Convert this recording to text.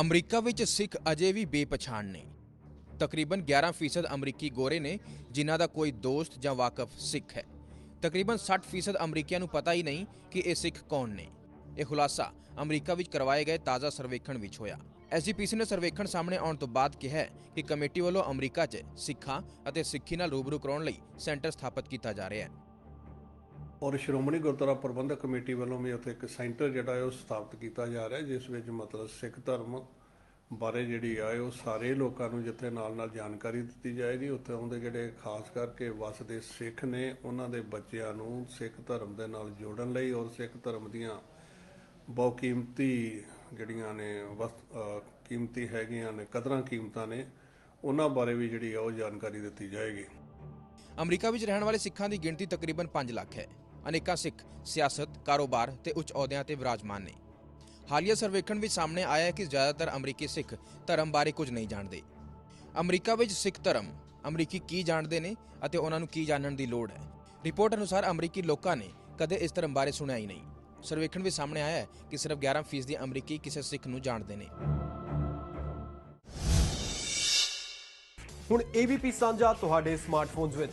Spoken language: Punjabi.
ਅਮਰੀਕਾ ਵਿੱਚ ਸਿੱਖ ਅਜੇ ਵੀ ਬੇਪਛਾਣ ਨੇ। ਤਕਰੀਬਨ 11% ਅਮਰੀਕੀ ਗੋਰੇ ਨੇ, ਜਿਨ੍ਹਾਂ ਦਾ ਕੋਈ ਦੋਸਤ ਜਾਂ ਵਾਕਫ ਸਿੱਖ ਹੈ। ਤਕਰੀਬਨ 60% ਅਮਰੀਕੀਆਂ ਨੂੰ ਪਤਾ ਹੀ ਨਹੀਂ ਕਿ ਇਹ ਸਿੱਖ ਕੌਣ ਨੇ। ਇਹ ਖੁਲਾਸਾ ਅਮਰੀਕਾ ਵਿੱਚ ਕਰਵਾਏ ਗਏ ਤਾਜ਼ਾ ਸਰਵੇਖਣ ਵਿੱਚ ਹੋਇਆ। ਐਸਜੀਪੀਸੀ ਨੇ ਸਰਵੇਖਣ ਸਾਹਮਣੇ ਆਉਣ ਤੋਂ ਬਾਅਦ ਕਿਹਾ ਕਿ ਕਮੇਟੀ ਵੱਲੋਂ ਅਮਰੀਕਾ 'ਚ ਸਿੱਖਾਂ ਅਤੇ ਸਿੱਖੀ ਨਾਲ ਰੂਬਰੂ ਕਰਾਉਣ ਲਈ ਸੈਂਟਰ ਸਥਾਪਿਤ ਕੀਤਾ ਜਾ ਰਿਹਾ ਹੈ। ਔਰ ਸ਼੍ਰੋਮਣੀ ਗੁਰਦੁਆਰਾ ਪ੍ਰਬੰਧਕ ਕਮੇਟੀ ਵੱਲੋਂ ਵੀ ਉੱਥੇ ਇੱਕ ਸੈਂਟਰ ਜਿਹੜਾ ਹੈ ਉਹ ਸਥਾਪਿਤ ਕੀਤਾ ਜਾ ਰਿਹਾ ਜਿਸ ਵਿੱਚ ਮਤਲਬ ਸਿੱਖ ਧਰਮ ਬਾਰੇ ਜਿਹੜੀ ਆ ਉਹ ਸਾਰੇ ਲੋਕਾਂ ਨੂੰ ਜਿੱਥੇ ਨਾਲ ਨਾਲ ਜਾਣਕਾਰੀ ਦਿੱਤੀ ਜਾਏਗੀ। ਉੱਥੇ ਉਹਦੇ ਜਿਹੜੇ ਖਾਸ ਕਰਕੇ ਵਸਦੇ ਸਿੱਖ ਨੇ, ਉਹਨਾਂ ਦੇ ਬੱਚਿਆਂ ਨੂੰ ਸਿੱਖ ਧਰਮ ਦੇ ਨਾਲ ਜੋੜਨ ਲਈ ਔਰ ਸਿੱਖ ਧਰਮ ਦੀਆਂ ਬਹੁਕੀਮਤੀ ਜਿਹੜੀਆਂ ਨੇ ਵਸਤ ਕੀਮਤੀ ਹੈਗੀਆਂ ਨੇ, ਕਦਰਾਂ ਕੀਮਤਾਂ ਨੇ, ਉਹਨਾਂ ਬਾਰੇ ਵੀ ਜਿਹੜੀ ਆ ਉਹ ਜਾਣਕਾਰੀ ਦਿੱਤੀ ਜਾਏਗੀ। ਅਮਰੀਕਾ ਵਿੱਚ ਰਹਿਣ ਵਾਲੇ ਸਿੱਖਾਂ ਦੀ ਗਿਣਤੀ ਤਕਰੀਬਨ 5 ਲੱਖ ਹੈ। ਅਨੇਕਾਂ ਸਿੱਖ, ਸਿਆਸਤ, ਕਾਰੋਬਾਰ ਤੇ ਉੱਚ ਅਹੁਦਿਆਂ ਤੇ ਵਿਰਾਜਮਾਨ ਨੇ। ਹਾਲੀਆ ਸਰਵੇਖਣ ਵਿੱਚ ਸਾਹਮਣੇ ਆਇਆ ਹੈ ਕਿ ਜ਼ਿਆਦਾਤਰ ਅਮਰੀਕੀ ਸਿੱਖ ਧਰਮ ਬਾਰੇ ਕੁਝ ਨਹੀਂ ਜਾਣਦੇ। ਅਮਰੀਕਾ ਵਿੱਚ ਸਿੱਖ ਧਰਮ ਅਮਰੀਕੀ ਕੀ ਜਾਣਦੇ ਨੇ ਅਤੇ ਉਹਨਾਂ ਨੂੰ ਕੀ ਜਾਣਨ ਦੀ ਲੋੜ ਹੈ? ਰਿਪੋਰਟ ਅਨੁਸਾਰ ਅਮਰੀਕੀ ਲੋਕਾਂ ਨੇ ਕਦੇ ਇਸ ਧਰਮ ਬਾਰੇ ਸੁਣਿਆ ਹੀ ਨਹੀਂ। ਸਰਵੇਖਣ ਵਿੱਚ ਸਾਹਮਣੇ ਆਇਆ ਹੈ ਕਿ ਸਿਰਫ 11% ਦੀ ਅਮਰੀਕੀ ਕਿਸੇ ਸਿੱਖ ਨੂੰ ਜਾਣਦੇ ਨੇ। ਹੁਣ ABP ਸਾਂਝਾ ਤੁਹਾਡੇ ਸਮਾਰਟਫੋਨਸ ਵਿੱਚ।